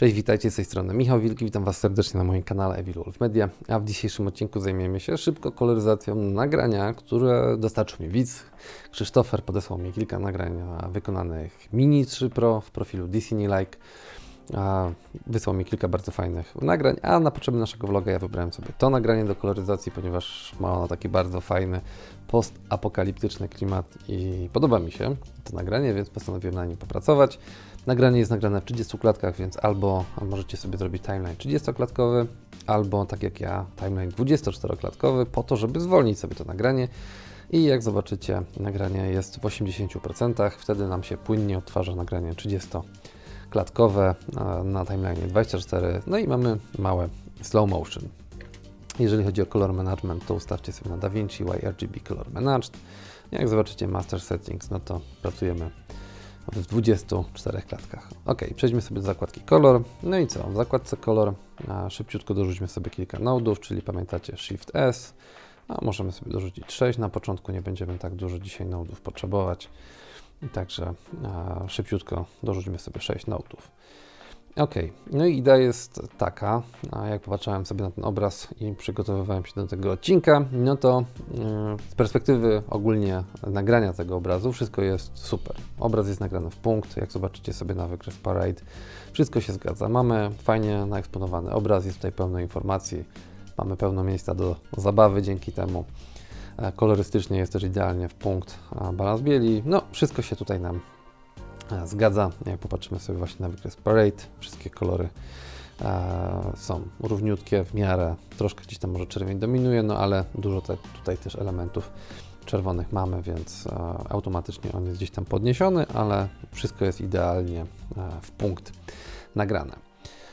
Cześć, witajcie z tej strony Michał Wilki, witam Was serdecznie na moim kanale Evil Wolf Media, a w dzisiejszym odcinku zajmiemy się szybko koloryzacją nagrania, które dostarczył mi widz. Krzysztofer podesłał mi kilka nagrań wykonanych Mini 3 Pro w profilu Disney Like. Wysłał mi kilka bardzo fajnych nagrań, a na potrzeby naszego vloga ja wybrałem sobie to nagranie do koloryzacji, ponieważ ma ono taki bardzo fajny postapokaliptyczny klimat i podoba mi się to nagranie, więc postanowiłem na nim popracować. Nagranie jest nagrane w 30 klatkach, więc albo możecie sobie zrobić timeline 30-klatkowy, albo tak jak ja, timeline 24-klatkowy, po to, żeby zwolnić sobie to nagranie. I jak zobaczycie, nagranie jest w 80%, wtedy nam się płynnie odtwarza nagranie 30-klatkowe na timeline 24, no i mamy małe slow motion. Jeżeli chodzi o color management, to ustawcie sobie na DaVinci YRGB Color Managed. Jak zobaczycie Master Settings, no to pracujemy w 24 klatkach. Ok, przejdźmy sobie do zakładki Color. No i co? W zakładce Color a szybciutko dorzućmy sobie kilka nodów, czyli pamiętacie Shift S, a możemy sobie dorzucić 6 na początku, nie będziemy tak dużo dzisiaj nodów potrzebować. Także szybciutko dorzućmy sobie 6 nodów. Ok, no i idea jest taka, a jak popatrzyłem sobie na ten obraz i przygotowywałem się do tego odcinka, no to yy, z perspektywy ogólnie nagrania tego obrazu wszystko jest super. Obraz jest nagrany w punkt, jak zobaczycie sobie na wykres Parade, wszystko się zgadza. Mamy fajnie naeksponowany obraz, jest tutaj pełno informacji, mamy pełno miejsca do zabawy dzięki temu. E, kolorystycznie jest też idealnie w punkt balans bieli, no wszystko się tutaj nam zgadza. Jak popatrzymy sobie właśnie na wykres Parade, wszystkie kolory e, są równiutkie w miarę, troszkę gdzieś tam może czerwień dominuje, no ale dużo te, tutaj też elementów czerwonych mamy, więc e, automatycznie on jest gdzieś tam podniesiony, ale wszystko jest idealnie e, w punkt nagrane.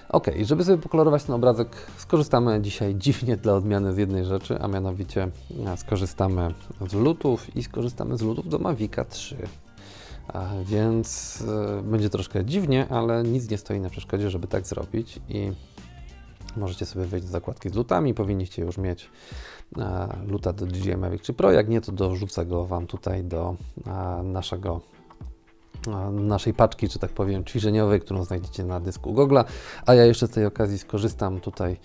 Ok, żeby sobie pokolorować ten obrazek, skorzystamy dzisiaj dziwnie dla odmiany z jednej rzeczy, a mianowicie skorzystamy z lutów i skorzystamy z lutów do Mavica 3 więc e, będzie troszkę dziwnie, ale nic nie stoi na przeszkodzie, żeby tak zrobić i możecie sobie wejść do zakładki z lutami, powinniście już mieć e, luta do DJI Mavic czy Pro, jak nie to dorzucę go Wam tutaj do e, naszego naszej paczki, czy tak powiem, ćwiczeniowej, którą znajdziecie na dysku Google, a ja jeszcze z tej okazji skorzystam tutaj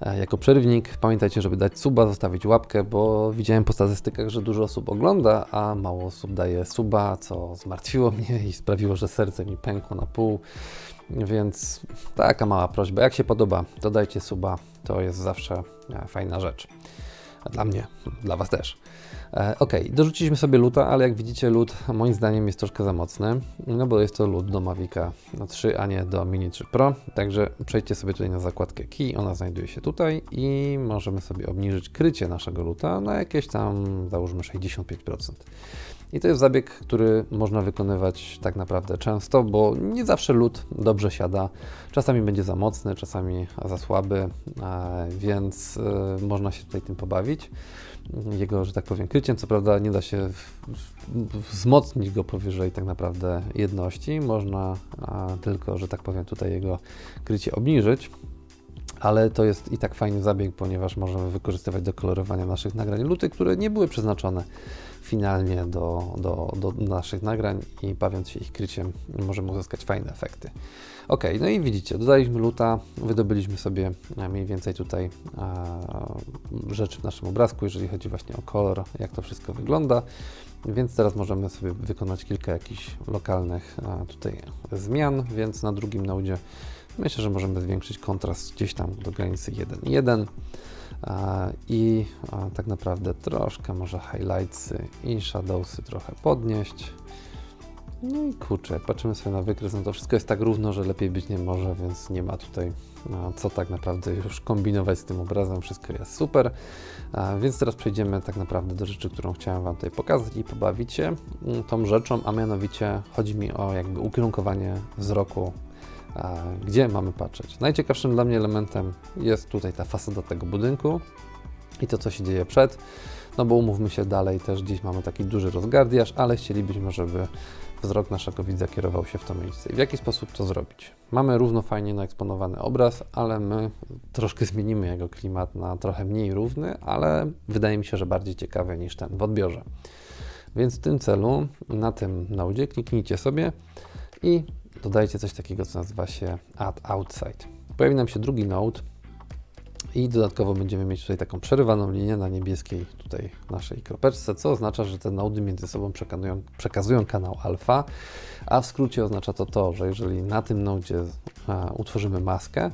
E, jako przerywnik. Pamiętajcie, żeby dać suba, zostawić łapkę, bo widziałem po statystykach, że dużo osób ogląda, a mało osób daje suba, co zmartwiło mnie i sprawiło, że serce mi pękło na pół. Więc taka mała prośba. Jak się podoba, to dajcie suba. To jest zawsze e, fajna rzecz. Dla mnie, dla Was też. E, ok, dorzuciliśmy sobie luta, ale jak widzicie lód moim zdaniem jest troszkę za mocny, no bo jest to lód do Mavica 3, a nie do Mini 3 Pro, także przejdźcie sobie tutaj na zakładkę Key, ona znajduje się tutaj i możemy sobie obniżyć krycie naszego luta na jakieś tam załóżmy 65%. I to jest zabieg, który można wykonywać tak naprawdę często, bo nie zawsze lód dobrze siada. Czasami będzie za mocny, czasami za słaby, e, więc e, można się tutaj tym pobawić. Jego, że tak powiem, kryciem. Co prawda nie da się wzmocnić go powyżej tak naprawdę jedności. Można tylko, że tak powiem, tutaj jego krycie obniżyć ale to jest i tak fajny zabieg, ponieważ możemy wykorzystywać do kolorowania naszych nagrań luty, które nie były przeznaczone finalnie do, do, do naszych nagrań i bawiąc się ich kryciem możemy uzyskać fajne efekty. Ok, no i widzicie, dodaliśmy luta, wydobyliśmy sobie mniej więcej tutaj e, rzeczy w naszym obrazku, jeżeli chodzi właśnie o kolor, jak to wszystko wygląda. Więc teraz możemy sobie wykonać kilka jakichś lokalnych a, tutaj zmian, więc na drugim naudzie myślę, że możemy zwiększyć kontrast gdzieś tam do granicy 1,1 i tak naprawdę troszkę może highlightsy i shadowsy trochę podnieść. No i kurczę, jak patrzymy sobie na wykres, no to wszystko jest tak równo, że lepiej być nie może, więc nie ma tutaj co tak naprawdę już kombinować z tym obrazem, wszystko jest super. Więc teraz przejdziemy tak naprawdę do rzeczy, którą chciałem Wam tutaj pokazać i pobawić się mm, tą rzeczą, a mianowicie chodzi mi o jakby ukierunkowanie wzroku gdzie mamy patrzeć. Najciekawszym dla mnie elementem jest tutaj ta fasada tego budynku i to, co się dzieje przed. No bo umówmy się dalej, też dziś mamy taki duży rozgardiaż, ale chcielibyśmy, żeby wzrok naszego widza kierował się w to miejsce. W jaki sposób to zrobić? Mamy równo fajnie naeksponowany obraz, ale my troszkę zmienimy jego klimat na trochę mniej równy, ale wydaje mi się, że bardziej ciekawy niż ten w odbiorze. Więc w tym celu, na tym naudzie kliknijcie sobie i dodajcie coś takiego, co nazywa się Add Outside. Pojawi nam się drugi node i dodatkowo będziemy mieć tutaj taką przerywaną linię na niebieskiej tutaj naszej kropeczce, co oznacza, że te nody między sobą przekazują, przekazują kanał alfa, a w skrócie oznacza to to, że jeżeli na tym nodzie utworzymy maskę,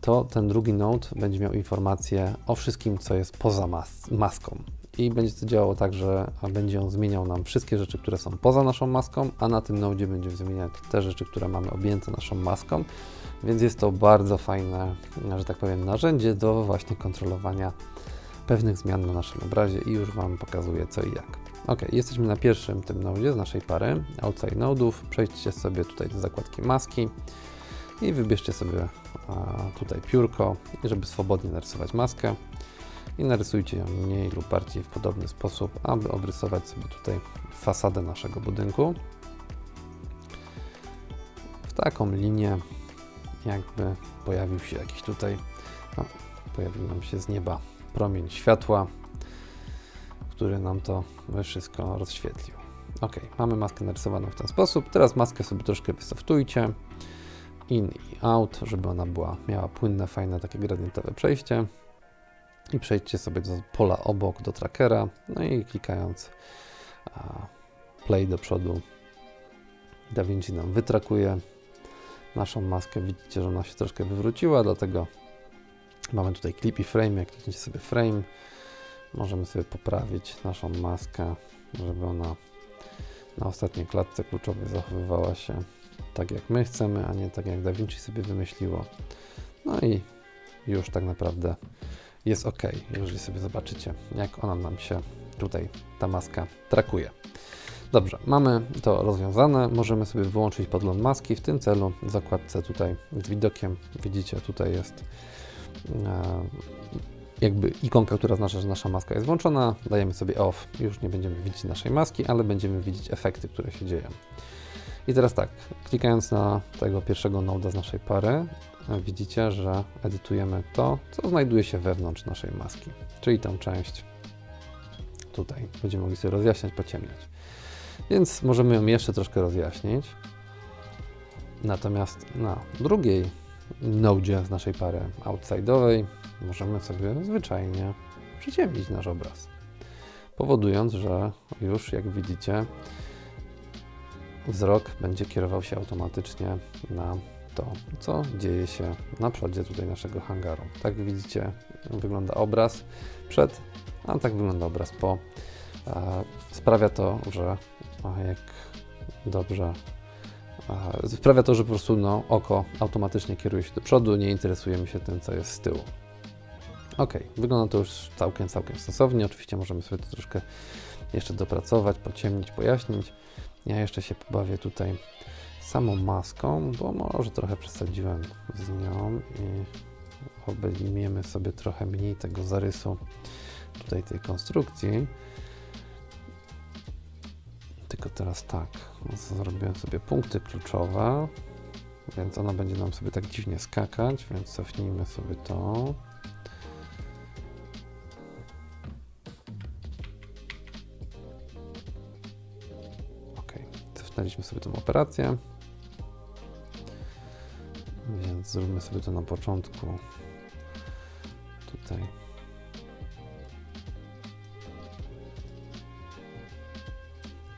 to ten drugi node będzie miał informację o wszystkim, co jest poza mas maską. I będzie to działało tak, że będzie on zmieniał nam wszystkie rzeczy, które są poza naszą maską, a na tym nodzie będzie zmieniać te rzeczy, które mamy objęte naszą maską. Więc jest to bardzo fajne, że tak powiem, narzędzie do właśnie kontrolowania pewnych zmian na naszym obrazie i już Wam pokazuję co i jak. Ok, jesteśmy na pierwszym tym nodzie z naszej pary, outside nodów. Przejdźcie sobie tutaj do zakładki maski i wybierzcie sobie tutaj piórko, żeby swobodnie narysować maskę i narysujcie ją mniej lub bardziej w podobny sposób, aby obrysować sobie tutaj fasadę naszego budynku w taką linię, jakby pojawił się jakiś tutaj, no, pojawił nam się z nieba promień światła, który nam to wszystko rozświetlił. Ok, mamy maskę narysowaną w ten sposób. Teraz maskę sobie troszkę wysoftujcie. In i out, żeby ona była, miała płynne, fajne, takie gradientowe przejście. I przejdźcie sobie do pola obok, do trackera. No i klikając play do przodu, DaVinci nam wytrakuje naszą maskę. Widzicie, że ona się troszkę wywróciła, dlatego mamy tutaj clip i frame. Jak klikniecie sobie frame, możemy sobie poprawić naszą maskę, żeby ona na ostatniej klatce kluczowej zachowywała się tak jak my chcemy, a nie tak jak DaVinci sobie wymyśliło. No i już tak naprawdę jest ok, jeżeli sobie zobaczycie, jak ona nam się tutaj, ta maska trakuje. Dobrze, mamy to rozwiązane. Możemy sobie wyłączyć podgląd maski. W tym celu w zakładce tutaj z widokiem widzicie, tutaj jest e, jakby ikonka, która oznacza, że nasza maska jest włączona. Dajemy sobie off. Już nie będziemy widzieć naszej maski, ale będziemy widzieć efekty, które się dzieją. I teraz tak, klikając na tego pierwszego noda z naszej pary, widzicie, że edytujemy to, co znajduje się wewnątrz naszej maski, czyli tą część tutaj. Będziemy mogli sobie rozjaśniać, pociemniać. Więc możemy ją jeszcze troszkę rozjaśnić. Natomiast na drugiej nodzie z naszej pary outside'owej możemy sobie zwyczajnie przyciemnić nasz obraz. Powodując, że już jak widzicie wzrok będzie kierował się automatycznie na to, co dzieje się na przodzie tutaj naszego hangaru. Tak widzicie, wygląda obraz przed, a tak wygląda obraz po. Sprawia to, że jak dobrze sprawia to, że po prostu no, oko automatycznie kieruje się do przodu, nie interesujemy się tym, co jest z tyłu. Ok, wygląda to już całkiem, całkiem sensownie. Oczywiście możemy sobie to troszkę jeszcze dopracować, pociemnić, pojaśnić. Ja jeszcze się pobawię tutaj samą maską, bo może trochę przesadziłem z nią i obejmiemy sobie trochę mniej tego zarysu tutaj tej konstrukcji. Tylko teraz tak, zrobiłem sobie punkty kluczowe, więc ona będzie nam sobie tak dziwnie skakać, więc cofnijmy sobie to. Cofnęliśmy sobie tą operację. Więc zróbmy sobie to na początku. Tutaj.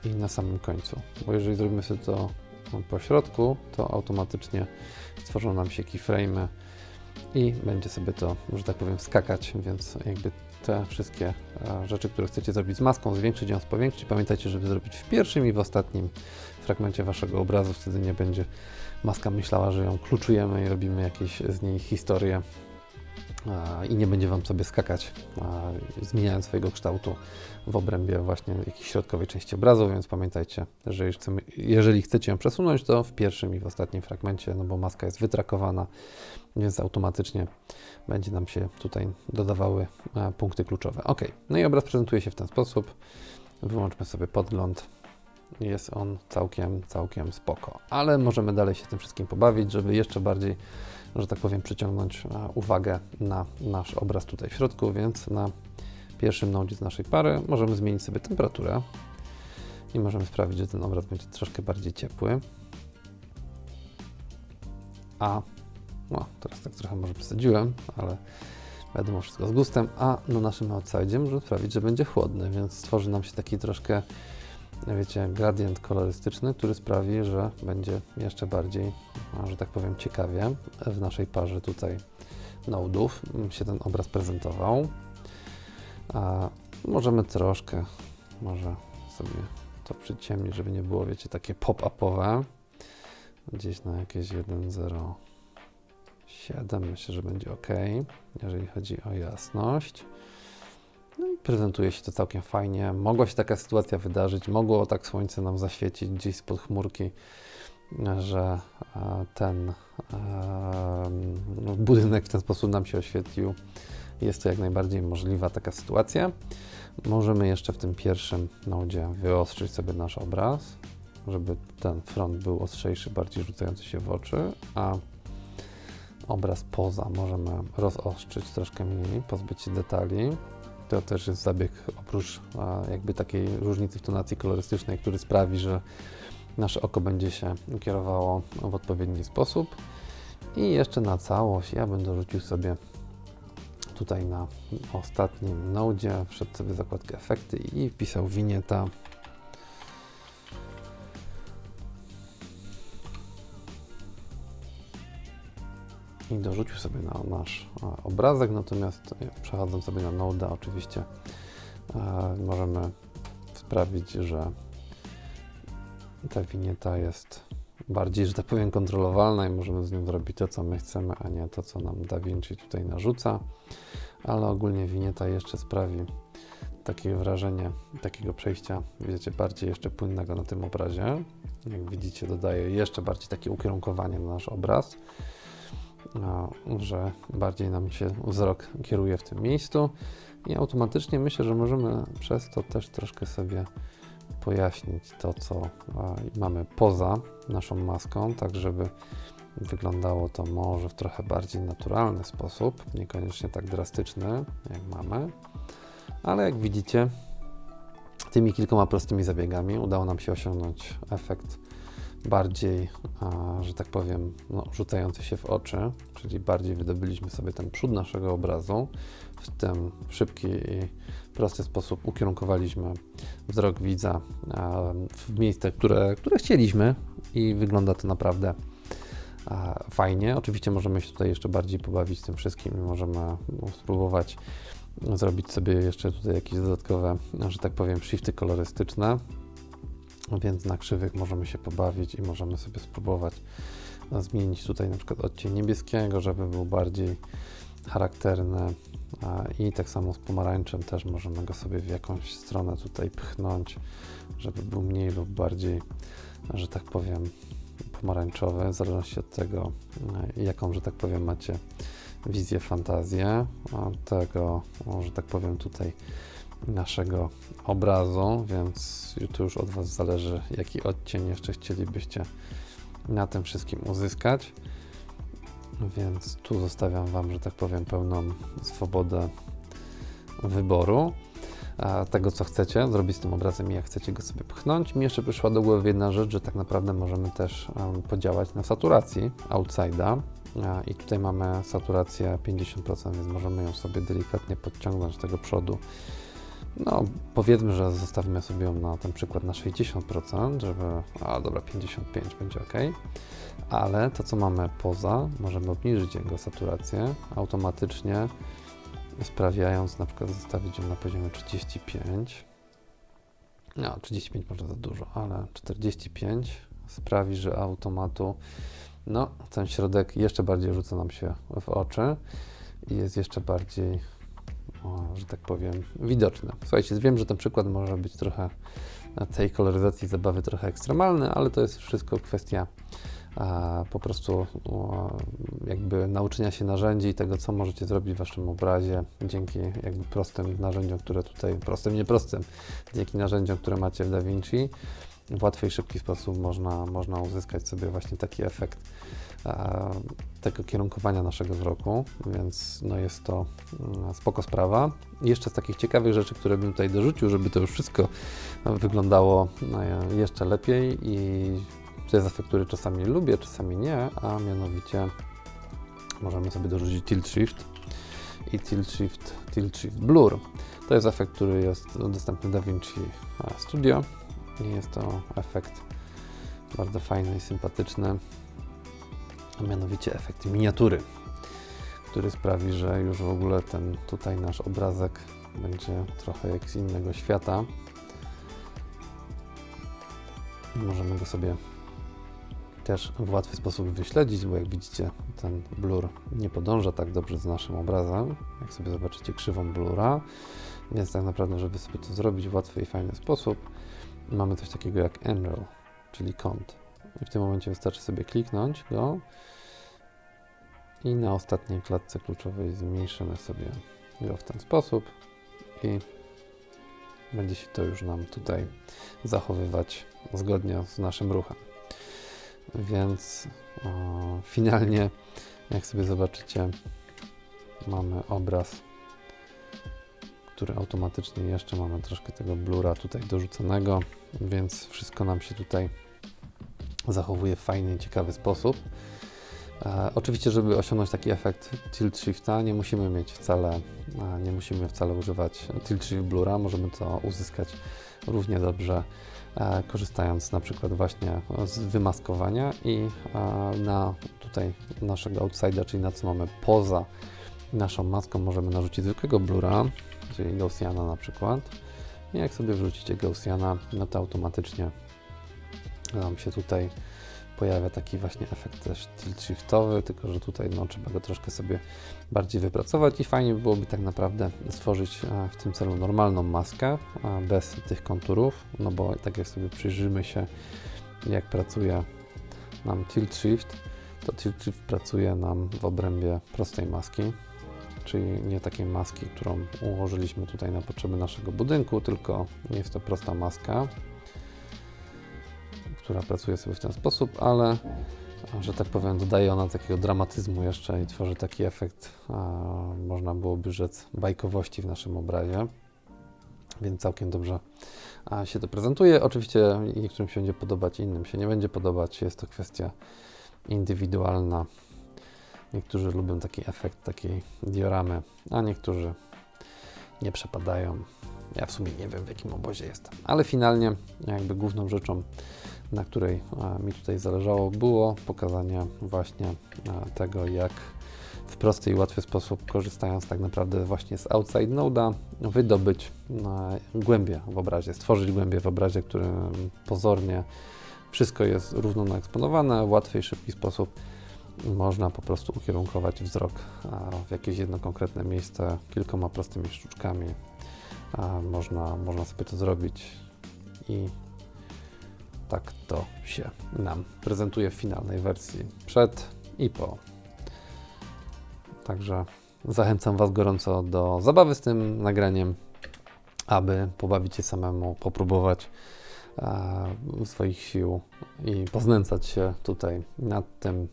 I na samym końcu. Bo jeżeli zrobimy sobie to po środku, to automatycznie stworzą nam się keyframe i będzie sobie to, że tak powiem, skakać, więc jakby te wszystkie e, rzeczy, które chcecie zrobić z maską, zwiększyć ją, powiększyć, pamiętajcie, żeby zrobić w pierwszym i w ostatnim fragmencie waszego obrazu, wtedy nie będzie maska myślała, że ją kluczujemy i robimy jakieś z niej historie i nie będzie Wam sobie skakać, zmieniając swojego kształtu w obrębie właśnie jakiejś środkowej części obrazu, więc pamiętajcie, że jeżeli, chcecie ją przesunąć, to w pierwszym i w ostatnim fragmencie, no bo maska jest wytrakowana, więc automatycznie będzie nam się tutaj dodawały punkty kluczowe. Ok, no i obraz prezentuje się w ten sposób. Wyłączmy sobie podgląd. Jest on całkiem, całkiem spoko, ale możemy dalej się tym wszystkim pobawić, żeby jeszcze bardziej że tak powiem, przyciągnąć e, uwagę na nasz obraz tutaj w środku, więc na pierwszym nodzie z naszej pary możemy zmienić sobie temperaturę i możemy sprawić, że ten obraz będzie troszkę bardziej ciepły. a no, teraz tak trochę może przesadziłem, ale wiadomo, wszystko z gustem, a na naszym outside możemy sprawić, że będzie chłodny, więc stworzy nam się taki troszkę, wiecie, gradient kolorystyczny, który sprawi, że będzie jeszcze bardziej, że tak powiem, ciekawie w naszej parze tutaj nodów się ten obraz prezentował. A możemy troszkę, może sobie to przyciemnić, żeby nie było, wiecie, takie pop-upowe. Gdzieś na jakieś 1.07 myślę, że będzie ok, jeżeli chodzi o jasność. No i prezentuje się to całkiem fajnie. Mogła się taka sytuacja wydarzyć, mogło tak słońce nam zaświecić gdzieś spod chmurki, że e, ten e, budynek w ten sposób nam się oświetlił. Jest to jak najbardziej możliwa taka sytuacja. Możemy jeszcze w tym pierwszym nodzie wyostrzyć sobie nasz obraz, żeby ten front był ostrzejszy, bardziej rzucający się w oczy, a obraz poza możemy rozostrzyć troszkę mniej, pozbyć się detali. To też jest zabieg oprócz jakby takiej różnicy w tonacji kolorystycznej, który sprawi, że nasze oko będzie się kierowało w odpowiedni sposób. I jeszcze na całość ja będę rzucił sobie tutaj na ostatnim nodzie, wszedł sobie zakładkę efekty i wpisał winieta. I dorzucił sobie na nasz obrazek, natomiast przechodząc sobie na Node, oczywiście e, możemy sprawić, że ta winieta jest bardziej, że tak powiem, kontrolowalna i możemy z nią zrobić to, co my chcemy, a nie to, co nam DaVinci tutaj narzuca. Ale ogólnie winieta jeszcze sprawi takie wrażenie takiego przejścia, wiecie, bardziej jeszcze płynnego na tym obrazie. Jak widzicie, dodaje jeszcze bardziej takie ukierunkowanie na nasz obraz, że bardziej nam się wzrok kieruje w tym miejscu. I automatycznie myślę, że możemy przez to też troszkę sobie pojaśnić to, co mamy poza naszą maską, tak żeby wyglądało to może w trochę bardziej naturalny sposób, niekoniecznie tak drastyczny, jak mamy, ale jak widzicie, tymi kilkoma prostymi zabiegami udało nam się osiągnąć efekt bardziej, że tak powiem, no, rzucający się w oczy, czyli bardziej wydobyliśmy sobie ten przód naszego obrazu, w ten szybki i prosty sposób ukierunkowaliśmy wzrok widza w miejsce, które, które chcieliśmy i wygląda to naprawdę fajnie. Oczywiście możemy się tutaj jeszcze bardziej pobawić tym wszystkim i możemy spróbować zrobić sobie jeszcze tutaj jakieś dodatkowe, że tak powiem, shifty kolorystyczne, więc na krzywych możemy się pobawić i możemy sobie spróbować zmienić tutaj na przykład odcień niebieskiego, żeby był bardziej charakterny i tak samo z pomarańczem też możemy go sobie w jakąś stronę tutaj pchnąć, żeby był mniej lub bardziej, że tak powiem, pomarańczowy, w zależności od tego, jaką, że tak powiem, macie wizję, fantazję tego, że tak powiem, tutaj naszego obrazu, więc to już od Was zależy, jaki odcień jeszcze chcielibyście na tym wszystkim uzyskać. Więc tu zostawiam Wam, że tak powiem, pełną swobodę wyboru tego, co chcecie zrobić z tym obrazem i jak chcecie go sobie pchnąć. Mi jeszcze przyszła do głowy jedna rzecz, że tak naprawdę możemy też podziałać na saturacji outside'a. I tutaj mamy saturację 50%, więc możemy ją sobie delikatnie podciągnąć z tego przodu. No, powiedzmy, że zostawimy sobie ją na ten przykład na 60%, żeby, a dobra, 55 będzie ok. Ale to, co mamy poza, możemy obniżyć jego saturację automatycznie sprawiając na przykład zostawić ją na poziomie 35. No, 35 może za dużo, ale 45 sprawi, że automatu no, ten środek jeszcze bardziej rzuca nam się w oczy i jest jeszcze bardziej, że tak powiem, widoczny. Słuchajcie, wiem, że ten przykład może być trochę tej koloryzacji zabawy trochę ekstremalny, ale to jest wszystko kwestia po prostu jakby nauczenia się narzędzi i tego, co możecie zrobić w Waszym obrazie dzięki jakby prostym narzędziom, które tutaj, prostym, nieprostym, dzięki narzędziom, które macie w DaVinci, w łatwy i szybki sposób można, można uzyskać sobie właśnie taki efekt tego kierunkowania naszego wzroku, więc no jest to mm, spoko sprawa. Jeszcze z takich ciekawych rzeczy, które bym tutaj dorzucił, żeby to już wszystko wyglądało no, jeszcze lepiej i To jest efekt, który czasami lubię, czasami nie, a mianowicie możemy sobie dorzucić tilt shift i tilt shift, tilt shift blur. To jest efekt, który jest dostępny w DaVinci Studio i jest to efekt bardzo fajny i sympatyczny, a mianowicie efekt miniatury, który sprawi, że już w ogóle ten tutaj nasz obrazek będzie trochę jak z innego świata. Możemy go sobie też w łatwy sposób wyśledzić, bo jak widzicie ten blur nie podąża tak dobrze z naszym obrazem, jak sobie zobaczycie krzywą blura, więc tak naprawdę, żeby sobie to zrobić w łatwy i fajny sposób, mamy coś takiego jak angle, czyli kąt. I w tym momencie wystarczy sobie kliknąć go i na ostatniej klatce kluczowej zmniejszymy sobie go w ten sposób i będzie się to już nam tutaj zachowywać zgodnie z naszym ruchem. Więc o, finalnie, jak sobie zobaczycie, mamy obraz, który automatycznie jeszcze mamy troszkę tego blura tutaj dorzuconego, więc wszystko nam się tutaj zachowuje w fajny ciekawy sposób. E, oczywiście, żeby osiągnąć taki efekt tilt shifta, nie musimy mieć wcale, e, nie musimy wcale używać tilt shift blura, możemy to uzyskać równie dobrze e, korzystając na przykład właśnie z wymaskowania i e, na tutaj naszego outside'a, czyli na co mamy poza naszą maską, możemy narzucić zwykłego blura, czyli Gaussiana na przykład. I jak sobie wrzucicie Gaussiana, no to automatycznie nam się tutaj pojawia taki właśnie efekt też tilt shiftowy, tylko że tutaj no, trzeba go troszkę sobie bardziej wypracować i fajnie by byłoby tak naprawdę stworzyć e, w tym celu normalną maskę e, bez tych konturów, no bo tak jak sobie przyjrzymy się jak pracuje nam tilt shift, to tilt shift pracuje nam w obrębie prostej maski, czyli nie takiej maski, którą ułożyliśmy tutaj na potrzeby naszego budynku, tylko jest to prosta maska, która pracuje sobie w ten sposób, ale że tak powiem, dodaje ona takiego dramatyzmu jeszcze i tworzy taki efekt, a, można byłoby rzec, bajkowości w naszym obrazie. Więc całkiem dobrze się to prezentuje. Oczywiście niektórym się będzie podobać, innym się nie będzie podobać. Jest to kwestia indywidualna. Niektórzy lubią taki efekt takiej dioramy, a niektórzy nie przepadają. Ja w sumie nie wiem, w jakim obozie jestem. Ale finalnie, jakby główną rzeczą, na której e, mi tutaj zależało, było pokazanie właśnie e, tego, jak w prosty i łatwy sposób, korzystając tak naprawdę właśnie z outside node'a, wydobyć e, głębie w obrazie, stworzyć głębie w obrazie, którym pozornie wszystko jest równo naeksponowane, w łatwy i szybki sposób można po prostu ukierunkować wzrok w jakieś jedno konkretne miejsce kilkoma prostymi sztuczkami. Można, można sobie to zrobić i tak to się nam prezentuje w finalnej wersji przed i po. Także zachęcam Was gorąco do zabawy z tym nagraniem, aby pobawić się samemu, popróbować e, swoich sił i poznęcać się tutaj nad tym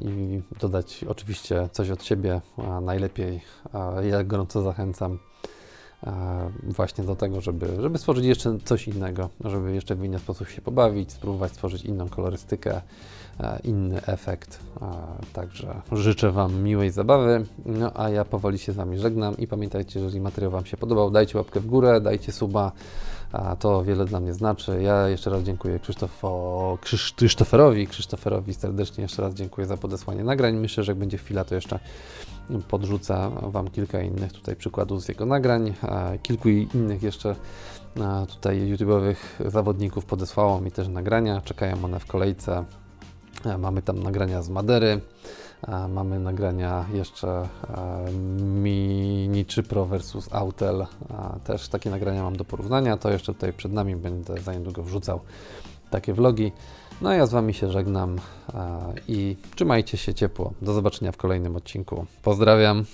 i dodać oczywiście coś od siebie, najlepiej. E, ja gorąco zachęcam właśnie do tego, żeby, żeby stworzyć jeszcze coś innego, żeby jeszcze w inny sposób się pobawić, spróbować stworzyć inną kolorystykę, inny efekt. Także życzę Wam miłej zabawy, no a ja powoli się z Wami żegnam i pamiętajcie, jeżeli materiał Wam się podobał, dajcie łapkę w górę, dajcie suba, to wiele dla mnie znaczy. Ja jeszcze raz dziękuję Krzysztofo, Krzysztoferowi, Krzysztoferowi serdecznie jeszcze raz dziękuję za podesłanie nagrań. Myślę, że jak będzie chwila, to jeszcze podrzucę Wam kilka innych tutaj przykładów z jego nagrań. Kilku innych jeszcze tutaj YouTube'owych zawodników podesłało mi też nagrania, czekają one w kolejce. Mamy tam nagrania z Madery, mamy nagrania jeszcze Mini 3 Pro versus Autel. Też takie nagrania mam do porównania. To jeszcze tutaj przed nami będę za niedługo wrzucał takie vlogi. No a ja z Wami się żegnam i trzymajcie się ciepło. Do zobaczenia w kolejnym odcinku. Pozdrawiam.